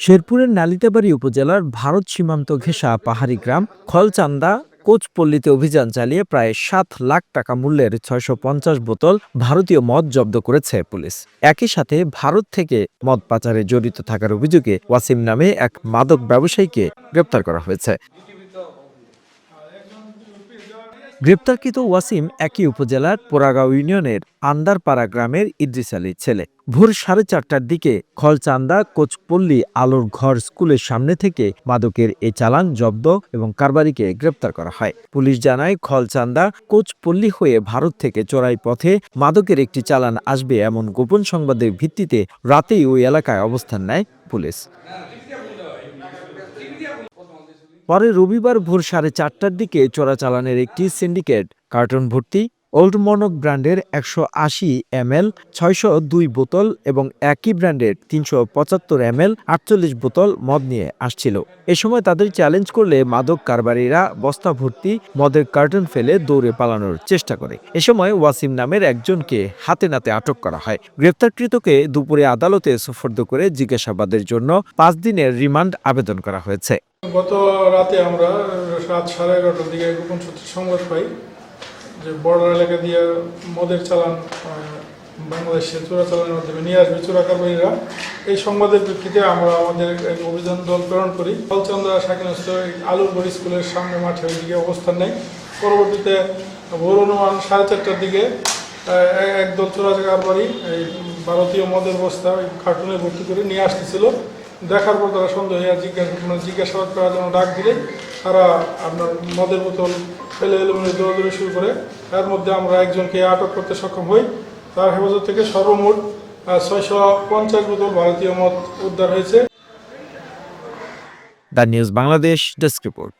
শেরপুরের নালিতাবাড়ি উপজেলার ভারত সীমান্ত ঘেঁষা পাহাড়ি গ্রাম খলচান্দা কোচপল্লীতে অভিযান চালিয়ে প্রায় সাত লাখ টাকা মূল্যের ছয়শো পঞ্চাশ বোতল ভারতীয় মদ জব্দ করেছে পুলিশ। একই সাথে ভারত থেকে মদ পাচারে জড়িত থাকার অভিযোগে ওয়াসিম নামে এক মাদক ব্যবসায়ীকে গ্রেপ্তার করা হয়েছে। গ্রেপ্তারকৃত ওয়াসিম একই উপজেলার পোরাগাঁও ইউনিয়নের আন্দারপাড়া গ্রামের ইদ্রিস আলীর ছেলে। ভোর সাড়ে চারটার দিকে খলচান্দা কোচপল্লী আলোর ঘর স্কুলের সামনে থেকে মাদকের এ চালান, জব্দ এবং কারবারিকে গ্রেপ্তার করা হয়। পুলিশ জানায়, খলচান্দা কোচপল্লী হয়ে ভারত থেকে চোরাই পথে মাদকের একটি চালান আসবে এমন গোপন সংবাদের ভিত্তিতে রাতেই ওই এলাকায় অবস্থান নেয় পুলিশ। পরে রবিবার ভোর সাড়ে চারটার দিকে চোরাচালানের একটি সিন্ডিকেট কার্টন ভর্তি ওল্ড মনক ব্র্যান্ডের একশো আশি এম এল ছয়শো দুই বোতল এবং একই ব্র্যান্ডের তিনশো পঁচাত্তর এম এল আটচল্লিশ বোতল মদ নিয়ে আসছিল। এ সময় তাদের চ্যালেঞ্জ করলে মাদক কারবারিরা বস্তা ভর্তি মদের কার্টন ফেলে দৌড়ে পালানোর চেষ্টা করে। এ সময় ওয়াসিম নামের একজনকে হাতে নাতে আটক করা হয়। গ্রেপ্তারকৃতকে দুপুরে আদালতে সুফর্দ করে জিজ্ঞাসাবাদের জন্য পাঁচ দিনের রিমান্ড আবেদন করা হয়েছে। গত রাতে আমরা রাত সাড়ে এগারোটার দিকে গোপন সূত্রে সংবাদ পাই যে বর্ডার এলাকা দিয়ে মদের চালান বাংলাদেশে চোরা চালানের মাধ্যমে নিয়ে আসবে চোরাকারবারীরা এই সংবাদের প্রেক্ষিতে আমরা আমাদের এক অভিযান দল প্রেরণ করি। ফলচন্দ্রা শাকিনস্ত আলুরগড় স্কুলের সামনে মাঠে ওইদিকে অবস্থান নেয়। পরবর্তীতে ভোর অনুমান সাড়ে চারটার দিকে একদল চোরাকারবারী এই ভারতীয় মদের বস্তা ওই কার্টুনে ভর্তি করে নিয়ে আসতেছিল। দেখার পর তারা সন্দেহ হয়ে জিজ্ঞাসা জিজ্ঞাসাবাদ করার জন্য ডাক দিলে? তারা আপনার মদের বোতল ফেলে এলোমেলো দৌড়াদৌড়ি শুরু করে, এর মধ্যে আমরা একজনকে আটক করতে সক্ষম হই। তার হেফাজত থেকে সর্বমোট ছয়শো পঞ্চাশ বোতল ভারতীয় মদ উদ্ধার হয়েছে। The news Bangladesh desk report.